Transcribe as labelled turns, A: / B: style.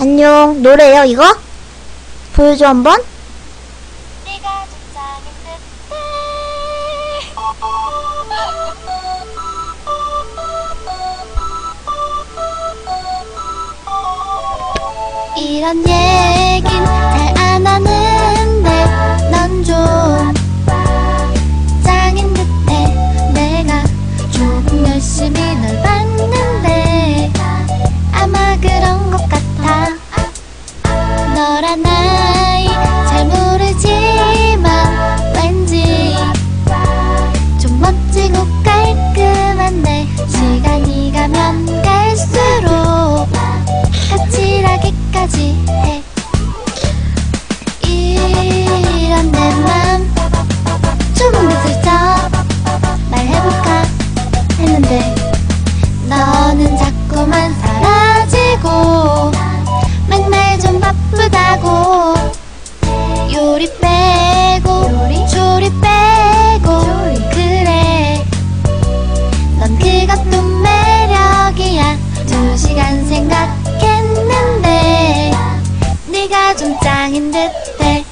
A: 안녕, 노래요, 이거? 보여줘, 한번?
B: 네가 이런 얘긴 잘 안 하는 아이 잘 모르지만 왠지 좀 멋지고 깔끔한 내 시간이 가면 갈수록 까칠하기까지 해. 이런 내맘좀 슬쩍 말해볼까? 했는데 너는 자꾸만 사라 좀 짱인 듯해.